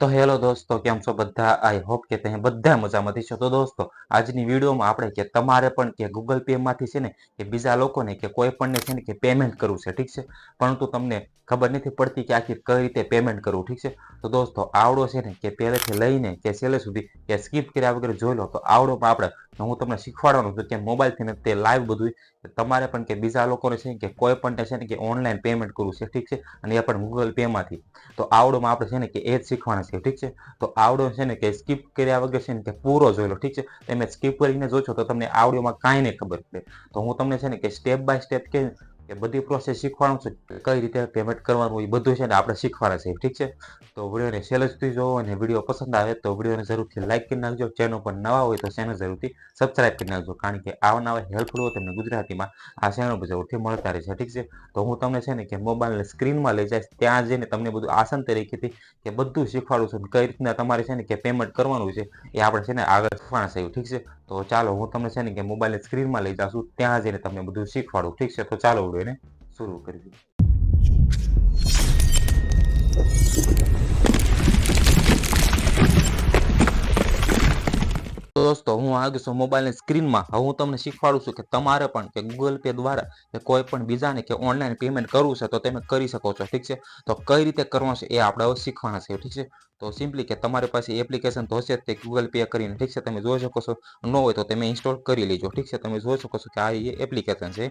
તો હેલો દોસ્તો, કેમ છો બધા? આઈ હોપ કે તમે બધા મજામાંથી છો. તો દોસ્તો, આજની વિડીયોમાં આપણે કે તમારે પણ કે ગૂગલ પેમાંથી છે ને, કે બીજા લોકોને કે કોઈ પણને છે ને કે પેમેન્ટ કરવું છે, ઠીક છે? પરંતુ તમને ખબર નથી પડતી કે આખી કઈ રીતે પેમેન્ટ કરવું, ઠીક છે? તો દોસ્તો, આવડો છે ને કે પહેલેથી લઈને કે છેલ્લે સુધી કે સ્કીપ કર્યા વગર જોઈ લો, તો આવડોમાં આપણે હું તમને શીખવાડવાનું છું કે મોબાઈલથી ને તે લાઈવ બધું તમારે પણ કે બીજા લોકોને છે કે કોઈ પણ છે ને કે ઓનલાઈન પેમેન્ટ કરવું છે, ઠીક છે? અને એ પણ ગૂગલ પેમાંથી તો આવડોમાં આપણે છે ને કે એ જ શીખવાના છે ઠીક છે? તો આવડો છે ને કે સ્કીપ કર્યા વગર છે ને કે પૂરો જોઈ ઠીક છે? તમે સ્કીપ કરીને જોશો તો તમને આવડ્યોમાં કાંઈ નહીં ખબર પડે. તો હું તમને છે ને કે સ્ટેપ બાય સ્ટેપ કે એ બધી પ્રોસેસ શીખવાનું છે કઈ રીતે પેમેન્ટ કરવાનું, એ બધું છે ને આપણે શીખવાના છે, ઠીક છે? તો વિડીયોને શેર જ થઈ જોવો અને વીડિયો પસંદ આવે તો વિડીયોને જરૂરથી લાઇક કરી નાખજો. ચેનલ પર નવા હોય તો ચેનલ જરૂરથી સબસ્ક્રાઇબ કરી નાખજો, કારણ કે આવા હેલ્પફુલ હોય તમને ગુજરાતીમાં આ ચેનલ પર જરૂરથી મળતા રહે છે ઠીક છે? તો હું તમને છે ને કે મોબાઈલને સ્ક્રીનમાં લઈ જઈશ, ત્યાં જઈને તમને બધું આસન તરીકેથી કે બધું શીખવાડું છું. કઈ રીતના તમારે છે ને કે પેમેન્ટ કરવાનું છે એ આપણે છે ને આગળ શીખવાના છે ઠીક છે? તો ચાલો હું તમને છે ને કે મોબાઈલની સ્ક્રીનમાં લઈ જાઉં ત્યાં જઈને તમને બધું શીખવાડું, ઠીક છે? તો ચાલો વિડીયોને શરૂ કરીએ તો દોસ્તો, હું આગળ છું મોબાઈલની સ્ક્રીનમાં. હવે હું તમને શીખવાડું છું કે તમારે પણ કે ગૂગલ પે દ્વારા કે કોઈ પણ બીજાને કે ઓનલાઈન પેમેન્ટ કરવું છે તો તમે કરી શકો છો, ઠીક છે? તો કઈ રીતે કરવાનું છે એ આપણે હવે શીખવાના છે, ઠીક છે? તો સિમ્પલી કે તમારી પાસે એપ્લિકેશન તો હશે જ તે ગૂગલ પે કરીને ઠીક છે, તમે જોઈ શકો છો. ન હોય તો તમે ઇન્સ્ટોલ કરી લેજો. ઠીક છે, તમે જોઈ શકો છો કે આ એપ્લિકેશન છે.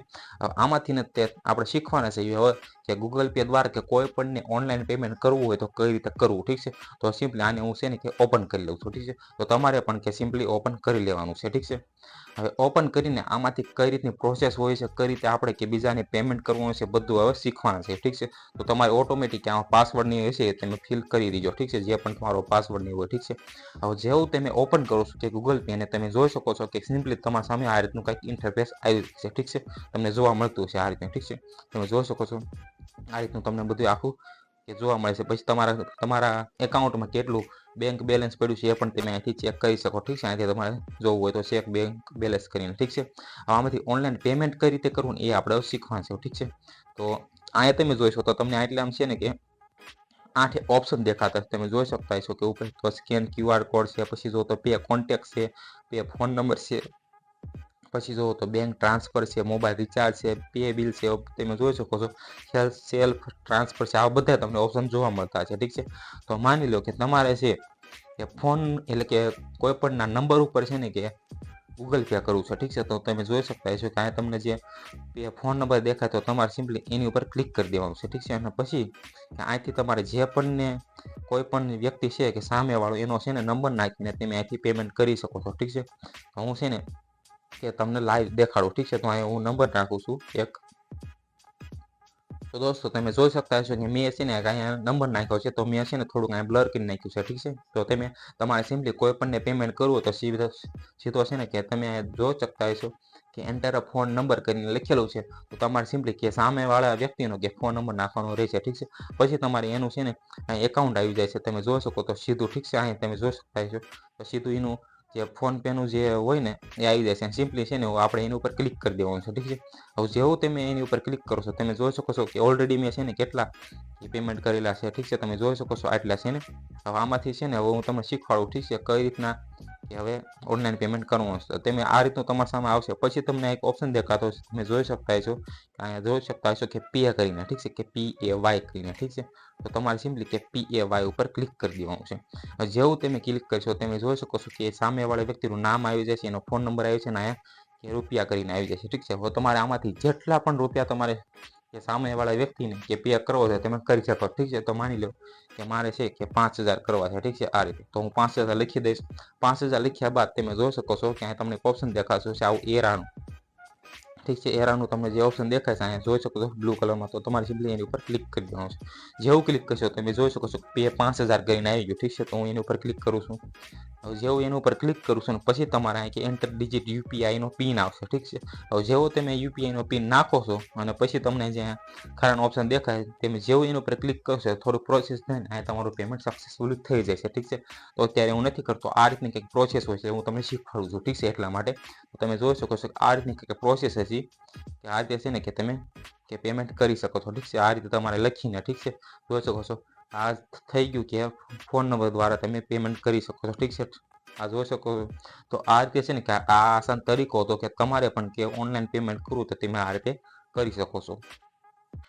આમાંથી તે આપણે શીખવાના છે. હવે કે ગૂગલ પે દ્વારા કે કોઈ પણને ઓનલાઈન પેમેન્ટ કરવું હોય તો કઈ રીતે કરવું? ઠીક છે? તો સિમ્પલી આને હું છે ને કે ઓપન કરી લઉં છું. ઠીક છે? તો તમારે પણ કે સિમ્પલી ઓપન કરી લેવાનું છે. ઠીક છે? હવે ઓપન કરીને આમાંથી કઈ રીતની પ્રોસેસ હોય છે? કઈ રીતે આપણે કે બીજાને પેમેન્ટ કરવું છે? બધું હવે શીખવાના છે. ઠીક છે? તો તમારે ઓટોમેટિક આમાં પાસવર્ડની હશે તમે ફિલ કરી દીજો. ઠીક છે? જે પણ તમારો નહીં હોય ઠીક છે? હવે જેવું તમે ઓપન કરો છો કે ગૂગલ પે અને તમે જોઈ શકો છો કે સિમ્પલી તમારા સામે આ રીતનું કંઈક ઇન્ટરફેસ આવી છે, ઠીક છે? તમને જોવા મળતું છે આ રીતનું, ઠીક છે? તમે જોઈ શકો છો આ રીતનું તમને બધું આખું કે જોવા મળે છે. પછી તમારા તમારા એકાઉન્ટમાં કેટલું બેંક બેલેન્સ પડ્યું છે એ પણ તમે અહીંથી ચેક કરી શકો, ઠીક છે? અહીંથી તમારે જોવું હોય તો ચેક બેંક બેલેન્સ કરીને, ઠીક છે? હવે આમાંથી ઓનલાઈન પેમેન્ટ કઈ રીતે કરવું એ આપણે શીખવાનું છે, ઠીક છે? તો અહીંયા તમે જોઈશો તો તમને એટલે આમ છે ને કે આઠ ઓપ્શન દેખાતા છે. તમે જોઈ શકતા છો કે ઉપર તો સ્કેન ક્યુઆર કોડ છે, પછી જો તો પે કોન્ટેક્ટ છે પે ફોન નંબર છે, પછી જો તો બેંક ટ્રાન્સફર છે મોબાઈલ રિચાર્જ છે પે બિલ છે. તમે જોઈ શકો છો સેલ્ફ ટ્રાન્સફર છે. આ બધા તમને ઓપ્શન જોવા મળતા છે. ઠીક છે? તો માની લો કે તમારે છે કે ફોન એટલે કે કોઈ પણના નંબર ઉપર છે ને કે ગૂગલ પે કરવું છે, ઠીક છે? તો તમે જોઈ શકતા હશો કે અહીંયા તમને જે પે ફોન નંબર દેખાય તો તમારે સિમ્પલી એની ઉપર ક્લિક કરી દેવાનું છે, ઠીક છે? અને પછી અહીંથી તમારે જે પણને કોઈ પણ વ્યક્તિ છે કે સામેવાળો એનો છે ને નંબર નાખીને તમે અહીંથી પેમેન્ટ કરી શકો છો, ઠીક છે? હું છે ને કે તમને લાઈવ દેખાડું, ઠીક છે? તો અહીંયા હું નંબર નાખું છું, એક તો દોસ્તો, તમે જોઈ શકતા હશો કે મેં છે ને અહીંયા નંબર નાખ્યો છે, તો મેં છે ને થોડુંક અહીંયા બ્લર કરી નાખ્યું છે, ઠીક છે? તો તમે તમારે સિમ્પલી કોઈ પણને પેમેન્ટ કરવું તો સીધો સીધો છે ને કે તમે જોઈ શકતા હશો કે એન્ટર ફોન નંબર કરીને લખેલું છે, તો તમારે સિમ્પલી કે સામેવાળા વ્યક્તિનો કે ફોન નંબર નાખવાનો રહેશે, ઠીક છે? પછી તમારે એનું છે ને એકાઉન્ટ આવી જાય છે, તમે જોઈ શકો તો સીધું, ઠીક છે? અહીં તમે જોઈ શકતા હશો તો સીધું એનું જે ફોન પેનું જે હોય ને, એ આવી જશે સિમ્પલી છે ને, આપણે એની ઉપર ક્લિક કરી દેવાનું છે. ઠીક છે? હવે જેવું તમે એની ઉપર ક્લિક કરો છો, તમે જોઈ શકો છો કે ઓલરેડી મેં છે ને કેટલા પેમેન્ટ કરેલા છે. ઠીક છે? તમે જોઈ શકો છો આટલા છે ને. હવે આમાંથી છે ને, હવે હું તમને શીખવાડું, ઠીક છે? કઈ રીતના કે હવે ઓનલાઈન પેમેન્ટ કરવું હશે. તમે આ રીતનું તમારા સામે આવશે. પછી તમને એક ઓપ્શન દેખાતો હશે. તમે જોઈ શકતા છો અહીંયા જોઈ શકતા હશો કે પે કરીને, ઠીક છે? કે પી એ વાય કરીને, ઠીક છે? તો તમારે સિમ્પલી કે પી એ વાય ઉપર ક્લિક કરી દેવાનું છે. જેવું તમે ક્લિક કરશો, તમે જોઈ શકો છો કે સામેવાળા વ્યક્તિનું નામ આવી જશે, એનો ફોન નંબર આવ્યો છે ને અહીંયા કે રૂપિયા કરીને આવી જશે, ઠીક છે? હવે તમારે આમાંથી જેટલા પણ રૂપિયા તમારે કે સામેવાળા વ્યક્તિને કે પે કરવો છે તમે કરી શકો, ઠીક છે? તો માની લો કે મારે છે કે પાંચ હજાર કરવા છે, ઠીક છે? આ રીતે. તો હું પાંચ હજાર લખી દઈશ. પાંચ હજાર લખ્યા બાદ તમે જોઈ શકો છો કે અહીંયા તમને ઓપ્શન દેખાશે છે? આવું એરાનું ઠીક છે, એરાનું તમને જે ઓપ્શન દેખાય છે અહીંયા જોઈ શકો છો બ્લુ કલરમાં તો તમારે સિમ્પલી એની ઉપર ક્લિક કરી દેવાનું છે. જેવું ક્લિક કરશો તમે જોઈ શકો છો પે પાંચ હજાર કરીને આવી ગયું, ઠીક છે? તો હું એની ઉપર ક્લિક કરું છું. હવે જેવું એની ઉપર ક્લિક કરું છું ને પછી તમારે અહીં કે એન્ટર ડિજિટ યુપીઆઈનો પિન આવશે, ઠીક છે? હવે જેવો તમે યુપીઆઈનો પિન નાખો છો અને પછી તમને જે ખારાનો ઓપ્શન દેખાય તમે જેવું એની ઉપર ક્લિક કરશો, થોડું પ્રોસેસ થાય ને, અહીંયા તમારું પેમેન્ટ સક્સેસફુલ થઈ જશે, ઠીક છે? તો અત્યારે હું નથી કરતો, આ રીતની કંઈક પ્રોસેસ હોય છે, હું તમને શીખવાડું છું, ઠીક છે? એટલા માટે. તમે જોઈ શકો છો કે આ રીતની કંઈક પ્રોસેસ હજી કે આ રીતે છે ને કે તમે કે પેમેન્ટ કરી શકો છો, ઠીક છે? આ રીતે તમારે લખીને, ઠીક છે? જોઈ શકો છો. આ થઈ ગયું કે ફોન નંબર દ્વારા તમે પેમેન્ટ કરી શકો છો, ઠીક છે? આ જોઈ શકો છો. તો આ રીતે છે ને કે આ આસાન તરીકો હતો કે તમારે પણ કે ઓનલાઈન પેમેન્ટ કરવું તો તમે આ રીતે કરી શકો છો.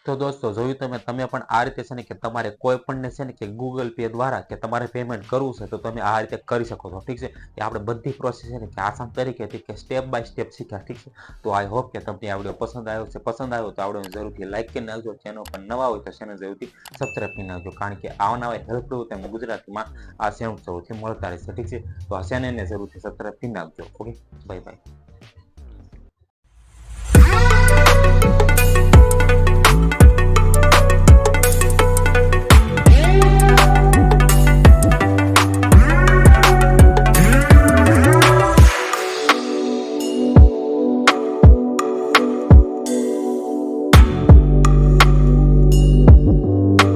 તો દોસ્તો, જોયું તમે તમે પણ આ રીતે છે ને કે તમારે કોઈ પણને છે ને કે ગૂગલ પે દ્વારા કે તમારે પેમેન્ટ કરવું છે, તો તમે આ રીતે કરી શકો છો. ઠીક છે? કે આપણે બધી પ્રોસેસ છે ને કે આસાન તરીકેથી કે સ્ટેપ બાય સ્ટેપ શીખ્યા, ઠીક છે? તો આઈ હોપ કે તમને આ પસંદ આવ્યો છે. પસંદ આવ્યો તો આવડે જરૂરથી લાઈક કરી નાખજો. ચેનલ પર નવા હોય તો ચેનલ જરૂરથી સબસ્ક્રાઈબ કરી નાખજો. કારણ કે આવા નવા હેલ્પફુલ તેમ ગુજરાતીમાં આ ચેનલ સૌથી મળતા રહેશે, ઠીક છે? તો આ ચેનલને જરૂરથી સબસ્ક્રાઈબ કરી નાખજો. Okay bye bye